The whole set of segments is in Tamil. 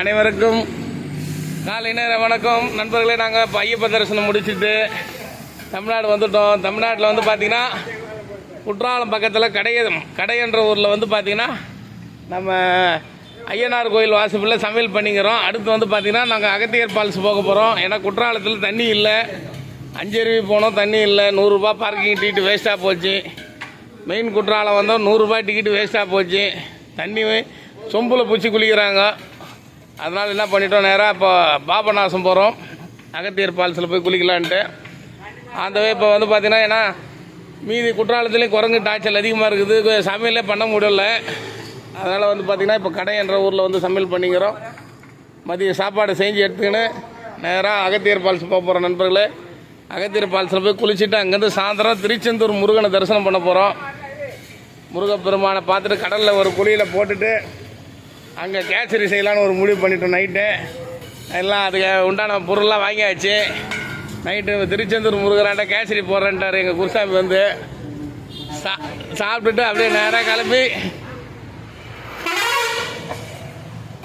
அனைவருக்கும் காலை நேர வணக்கம். நண்பர்களே நாங்கள் இப்போ ஐயப்ப தரிசனம் முடிச்சுட்டு தமிழ்நாடு வந்துட்டோம். தமிழ்நாட்டில் வந்து பார்த்தீங்கன்னா குற்றாலம் பக்கத்தில் கடையம் கடையன்ற ஊரில் வந்து பார்த்தீங்கன்னா நம்ம ஐயனார் கோயில் வாசப்பில் சமையல் பண்ணிக்கிறோம். அடுத்து வந்து பார்த்தீங்கன்னா நாங்கள் அகத்தியர் ஃபால்ஸ் போக போகிறோம் ஏன்னா குற்றாலத்தில் தண்ணி இல்லை. அஞ்சருவி போனோம் தண்ணி இல்லை. நூறுரூபா பார்க்கிங் டிக்கெட் வேஸ்ட்டாக போச்சு. மெயின் குற்றாலம் வந்தோம் நூறுரூபா டிக்கெட்டு வேஸ்ட்டாக போச்சு. தண்ணி சொம்பில் பூச்சி குளிக்கிறாங்க. அதனால் என்ன பண்ணிட்டோம் நேராக இப்போ பாபநாசம் போகிறோம் அகத்தியர் பால்ஸில் போய் குளிக்கலான்ட்டு. அந்த இப்போ வந்து பார்த்தீங்கன்னா ஏன்னா மீதி குற்றாலத்துலேயும் குரங்கு டாய்ச்சல் அதிகமாக இருக்குது. சமையலே பண்ண முடியல. அதனால் வந்து பார்த்திங்கன்னா இப்போ கடை என்ற ஊரில் வந்து சமையல் பண்ணிக்கிறோம். மதிய சாப்பாடு செஞ்சு எடுத்துக்கின்னு நேராக அகத்தியர் ஃபால்ஸ் போக போகிறோம் நண்பர்களே. அகத்தியர் ஃபால்ஸில் போய் குளிச்சுட்டு அங்கேருந்து சாயந்தரம் திருச்செந்தூர் முருகனை தரிசனம் பண்ண போகிறோம் முருகப்பெருமானை பார்த்துட்டு கடலில் ஒரு குழியில் போட்டுட்டு அங்கே கேசரி செய்யலான்னு ஒரு முடிவு பண்ணிட்டோம் நைட்டு எல்லாம் அதுக்கு உண்டான பொருள்லாம் வாங்கியாச்சு. நைட்டு திருச்செந்தூர் முருகராண்ட கேசரி போடுறேன்ட்டார் எங்கள் குருசாமி வந்து. சா சாப்பிட்டுட்டு அப்படியே நேராக கிளம்பி.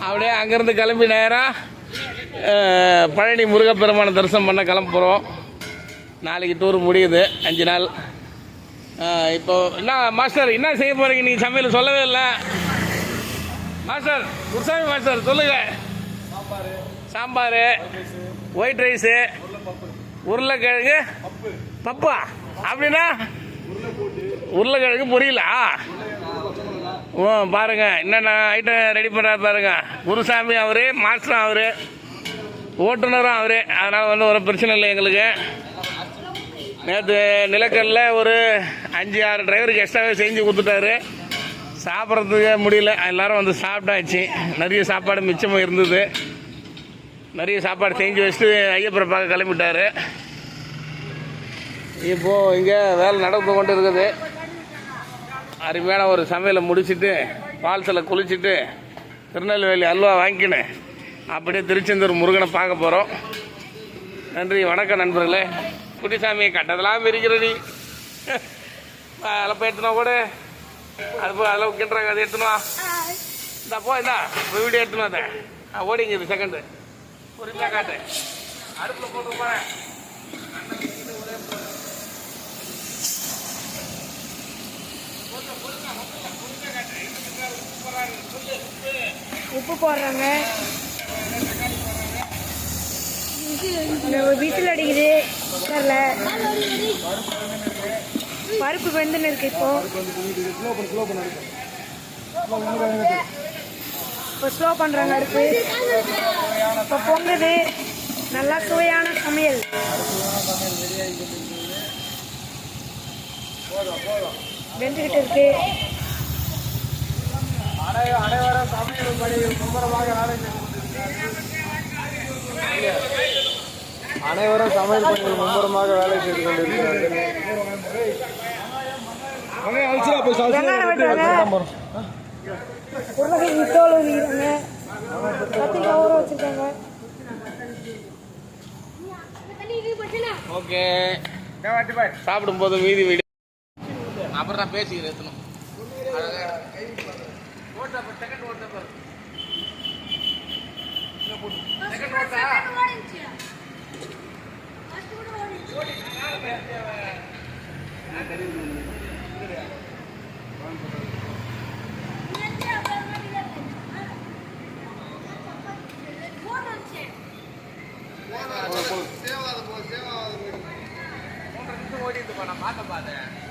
அப்படியே அங்கேருந்து கிளம்பி நேராக பழனி முருகப்பெருமானை தரிசனம் பண்ண கிளம்புறோம். நாளைக்கு டூர் முடியுது அஞ்சு நாள். இப்போ என்ன மாஸ்டர் என்ன செய்ய போகிறீங்க நீங்கள் சமையல் சொல்லவே இல்லை. மாஸ்டர் குருசாமி மாஸ்டர் சொல்லுங்க. சாம்பார். ஒயிட் ரைஸு உருளைக்கிழங்கு. பப்பா. அப்படின்னா? உருளைக்கிழங்கு பொரியலா? ஓ பாருங்க என்னென்ன ஐட்டம் ரெடி பண்ணுறாரு பாருங்க. குருசாமி அவரு மாஸ்டரும் அவரு ஓட்டுநரும் அவரு. அதனால் வந்து ஒரு பிரச்சனை இல்லை எங்களுக்கு. நேற்று நிலக்கல்ல ஒரு அஞ்சு ஆறு டிரைவருக்கு எக்ஸ்ட்ராவே செஞ்சு கொடுத்துட்டாரு. சாப்பிட்றதுக்கே முடியல. எல்லாரும் வந்து சாப்பிட்டாச்சு. நிறைய சாப்பாடு மிச்சமாக இருந்தது. நிறைய சாப்பாடு செஞ்சு வச்சுட்டு ஐயப்பரை பார்க்க கிளம்பிட்டாரு. இப்போது இங்கே வேலை நடந்து கொண்டு இருக்குது அருமையான ஒரு சமையலை முடிச்சுட்டு பால்சில் குளிச்சுட்டு திருநெல்வேலி அல்வா வாங்கிக்கினேன் அப்படியே திருச்செந்தூர் முருகனை பார்க்க போகிறோம் நன்றி வணக்கம் நண்பர்களே. குட்டிசாமியை கட்டதெல்லாம் இருக்கிறடி அதில் போயிட்டுனா கூட அது போய் அதில் கிண்டுறாங்க அதை எடுத்துனா இந்த போ இந்தா. வீடியோ எடுத்துனா அதை ஓடிங்க இது செகண்டு பொறுமையாக காட்டு. அடுப்பில் போட்டு போகிறேன் உப்பு போடுறாங்க. வீட்டில் விசில் அடிக்குது. தெரில பருப்பு வெந்துன்னு இருக்கு இப்போ. இப்போ ஸ்லோ பண்ணுறாங்க அடுப்பு இப்போ பொங்குது. நல்லா சுவையான சமையல். வெந்துக்கிட்டு இருக்கு. அனைவரும் சமையல் பணி மும்முரமாக வேலை செய்து அனைவரும் சமையல் பணியில் மும்முரமாக வேலை செய்து கொண்டிருக்கிறார்கள். ஓகே. சாப்பிடும்போது மீதி வீடு. அப்புறம் நான் பேசிக்கிறேன் எத்தனும். ஓடிட்டுப்பா நான் பார்த்த பார்த்தேன்